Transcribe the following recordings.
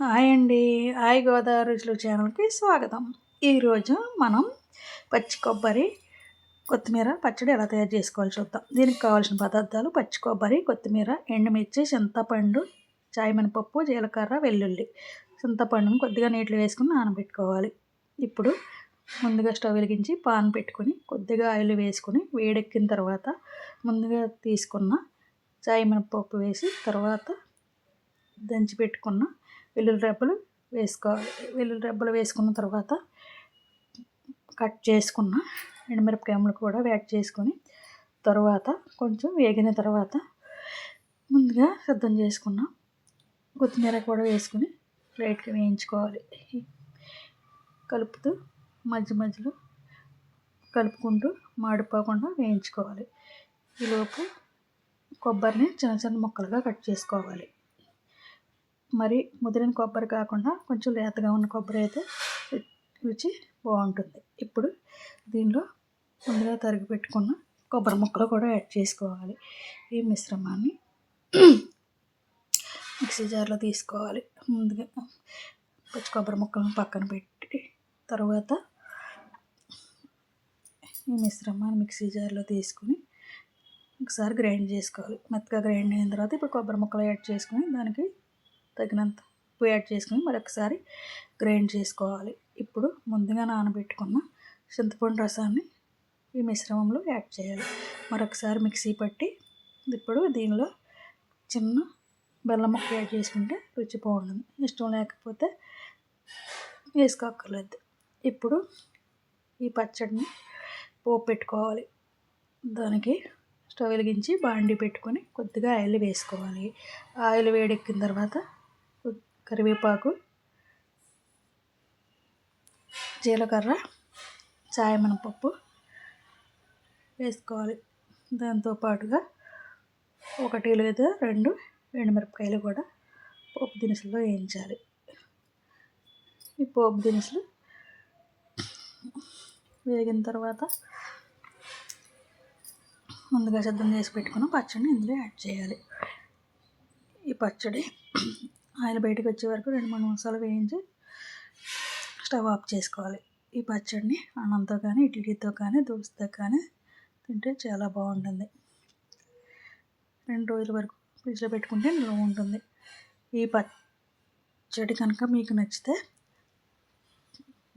Hi అండి. Hi Godavari రుచులు ఛానల్కి స్వాగతం. ఈరోజు మనం పచ్చి కొబ్బరి కొత్తిమీర పచ్చడి ఎలా తయారు చేసుకోవాలి చూద్దాం. దీనికి కావాల్సిన పదార్థాలు పచ్చి కొబ్బరి కొత్తిమీర ఎండుమిర్చి చింతపండు చాయమనపప్పు జీలకర్ర వెల్లుల్లి. చింతపండును కొద్దిగా నీటిలో వేసుకుని నానబెట్టుకోవాలి. ఇప్పుడు ముందుగా స్టవ్ వెలిగించి పాన్ పెట్టుకొని కొద్దిగా ఆయిల్ వేసుకొని వేడెక్కిన తర్వాత ముందుగా తీసుకున్న చాయమనపప్పు వేసి తర్వాత దంచి పెట్టుకున్న వెల్లుల్లి రెబ్బలు వేసుకోవాలి వెల్లుల్లి రెబ్బలు వేసుకున్న తర్వాత కట్ చేసుకున్న ఎండుమిరపకాయలు కూడా యాడ్ చేసుకొని తర్వాత కొంచెం వేగిన తర్వాత ముందుగా సిద్ధం చేసుకున్న కొత్తిమీర కూడా వేసుకుని లైట్గా వేయించుకోవాలి. కలుపుతూ మధ్య మధ్యలో కలుపుకుంటూ మాడిపోకుండా వేయించుకోవాలి. ఈలోపు కొబ్బరిని చిన్న చిన్న ముక్కలుగా కట్ చేసుకోవాలి. మరి ముదిరిన కొబ్బరి కాకుండా కొంచెం లేతగా ఉన్న కొబ్బరి అయితే రుచి బాగుంటుంది. ఇప్పుడు దీనిలో ముందుగా తరిగి పెట్టుకున్న కొబ్బరి ముక్కలు కూడా యాడ్ చేసుకోవాలి. ఈ మిశ్రమాన్ని మిక్సీ జార్లో తీసుకోవాలి. ముందుగా పచ్చి కొబ్బరి ముక్కలను పక్కన పెట్టి తర్వాత ఈ మిశ్రమాన్ని మిక్సీ జార్లో తీసుకుని ఒకసారి గ్రైండ్ చేసుకోవాలి. మెత్తగా గ్రైండ్ అయిన తర్వాత ఇప్పుడు కొబ్బరి ముక్కలు యాడ్ చేసుకుని దానికి తగినంత ఉప్పు యాడ్ చేసుకుని మరొకసారి గ్రైండ్ చేసుకోవాలి. ఇప్పుడు ముందుగా నానబెట్టుకున్న చింతపండు రసాన్ని ఈ మిశ్రమంలో యాడ్ చేయాలి. మరొకసారి మిక్సీ పట్టి ఇప్పుడు దీనిలో చిన్న బెల్లం ముక్క యాడ్ చేసుకుంటే రుచి బాగుంటుంది. ఇష్టం లేకపోతే వేసుకోక్కర్లేదు. ఇప్పుడు ఈ పచ్చడిని పోపు పెట్టుకోవాలి. దానికి స్టవ్ వెలిగించి బాండి పెట్టుకొని కొద్దిగా ఆయిల్ వేసుకోవాలి. ఆయిల్ వేడెక్కిన తర్వాత కరివేపాకు జీలకర్ర చాయమనపప్పు వేసుకోవాలి. దాంతోపాటుగా ఒకటి లేదా రెండు ఎండుమిరపకాయలు కూడా పోపు దినుసుల్లో వేయించాలి. ఈ పోపు దినుసులు వేగిన తర్వాత ముందుగా సిద్ధం చేసి పెట్టుకున్న పచ్చడిని ఇందులో యాడ్ చేయాలి. ఈ పచ్చడి ఆయిల్ బయటకు వచ్చే వరకు రెండు మూడు నిమిషాలు వేయించి స్టవ్ ఆఫ్ చేసుకోవాలి. ఈ పచ్చడిని అన్నంతో కానీ ఇడ్లీతో కానీ దోశతో కానీ తింటే చాలా బాగుంటుంది. రెండు రోజుల వరకు ఫ్రిడ్జ్లో పెట్టుకుంటే నిల్వ ఉంటుంది. ఈ పచ్చడి కనుక మీకు నచ్చితే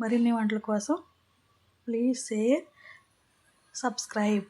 మరిన్ని వంటల కోసం ప్లీజ్ షేర్ సబ్స్క్రైబ్.